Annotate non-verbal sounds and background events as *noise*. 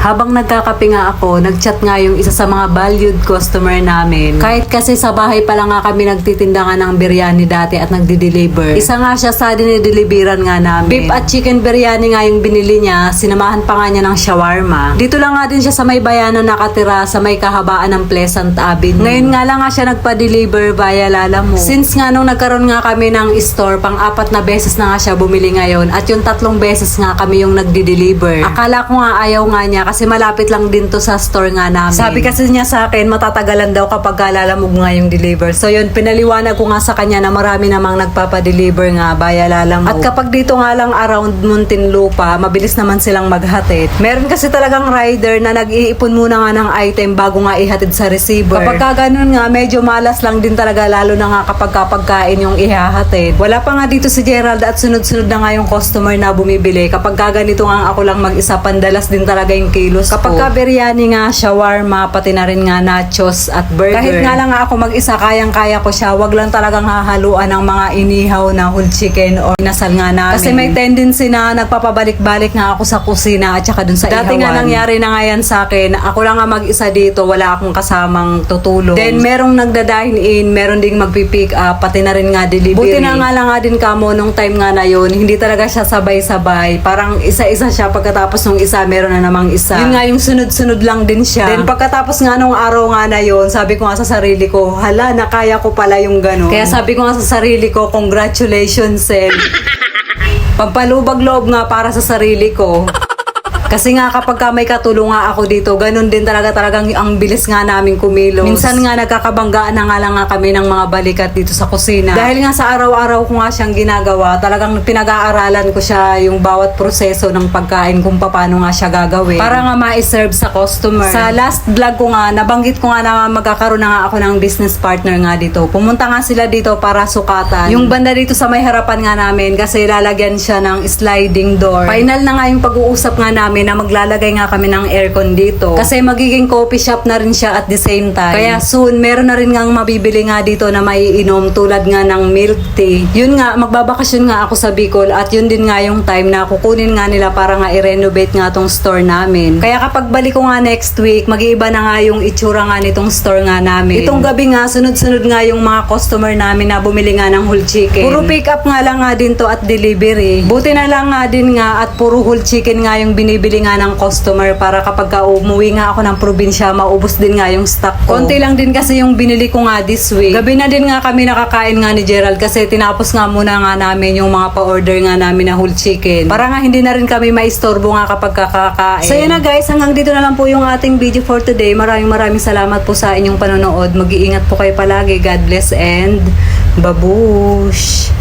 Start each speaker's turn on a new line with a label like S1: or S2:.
S1: Habang nagkakape nga ako, nagchat nga yung isa sa mga valued customer namin. Kahit kasi sa bahay pa lang nga kami nagtitinda nga ng biryani dati at nagdi-deliver. Isa nga siya sa dinideliveran nga namin. Beef at chicken biryani nga yung binili niya, sinamahan pa nga niya ng shawarma. Dito lang nga din siya sa may bayanan nakatira sa may kahabaan ng Pleasant Avenue. Ngayon nga lang nga siya nagpa-deliver via Lalamove. Since nga nung nagkaroon nga kami ng store, pang-apat na beses na nga siya bumili ngayon at yung tatlong beses nga kami yung nagdi-deliver. Akala ko nga ayaw nga niya kasi malapit lang din to sa store nga namin. Sabi kasi niya sa akin, matatagalan daw kapag Lalamove nga yung deliver. So yun, pinaliwanag ko nga sa kanya na marami namang nagpapa-deliver nga via Lalamove. At kapag dito nga lang around Muntinlupa, mabilis naman silang maghatid. Meron kasi talagang rider na nag-iipon muna nga ng item bago nga ihatid sa receiver. Kapag ka ganun nga, medyo malas lang din talaga lalo na nga kapag kapagkain yung ihahatid. Wala pa nga dito si Gerald at sunod-sunod na nga yung customer na bumibili. Kapag ka ganito nga ako lang mag-isa, pandalas din talaga yung kilos Kapag ka biryani nga, shawarma, pati na rin nga nachos at burger. Kahit nga lang ako mag-isa, kayang-kaya ko siya. Wag lang talagang hahaluan ng mga inihaw na whole chicken or nasal nga namin. Kasi may tendency na nagpapabalik-balik nga ako sa kusina at saka dun sa Dati nga nangyari na nga yan sa akin. Ako lang nga mag-isa dito, wala akong kasamang tutulong. Then merong nagda-dine in, meron ding magpi-pick up, pati na rin nga delivery. Buti na nga lang nga din kamo nung time nga na yun, hindi talaga siya sabay-sabay. Parang isa-isa siya pagkatapos nung isa, meron na namang isa. Yun nga yung sunod-sunod lang din siya. Then pagkatapos nga nung araw nga na yun, sabi ko nga sa sarili ko, hala, nakaya ko pala yung ganun. Kaya sabi ko nga sa sarili ko, congratulations, Sel. *laughs* Pampalubag loob nga para sa sarili ko. Kasi nga kapag ka may katulong nga ako dito, ganun din talaga talagang ang bilis nga namin kumilos. Minsan nga nagkakabanggaan na nga lang nga kami ng mga balikat dito sa kusina. Dahil nga sa araw-araw ko nga siyang ginagawa, talagang pinag-aaralan ko siya yung bawat proseso ng pagkain kung paano nga siya gagawin. Para nga ma-serve sa customer. Sa last vlog ko nga, nabanggit ko nga na magkakaroon na nga ako ng business partner nga dito. Pumunta nga sila dito para sukatan. Yung banda dito sa may harapan nga namin kasi lalagyan siya ng sliding door. Final na nga yung pag-uusap nga namin na maglalagay nga kami ng aircon dito. Kasi magiging coffee shop na rin siya at the same time. Kaya soon, meron na rin nga mabibili nga dito na maiinom tulad nga ng milk tea. Yun nga, magbabakasyon nga ako sa Bicol at yun din nga yung time na kukunin nga nila para nga i-renovate nga tong store namin. Kaya kapag balik ko nga next week, mag-iiba na nga yung itsura nga nitong store nga namin. Itong gabi nga, sunod-sunod nga yung mga customer namin na bumili nga ng whole chicken. Puro pick up nga lang nga din to at delivery. Buti na lang nga din nga at puro whole chicken nga yung binibili nga ng customer para kapag ka umuwi nga ako ng probinsya, maubos din nga yung stock ko. Konti lang din kasi yung binili ko nga this week. Gabi na din nga kami nakakain nga ni Gerald kasi tinapos nga muna nga namin yung mga pa-order nga namin na whole chicken. Para nga hindi na rin kami maistorbo nga kapag kakakain. So yun na guys, hanggang dito na lang po yung ating video for today. Maraming maraming salamat po sa inyong panonood. Mag-iingat po kayo palagi. God bless and babush!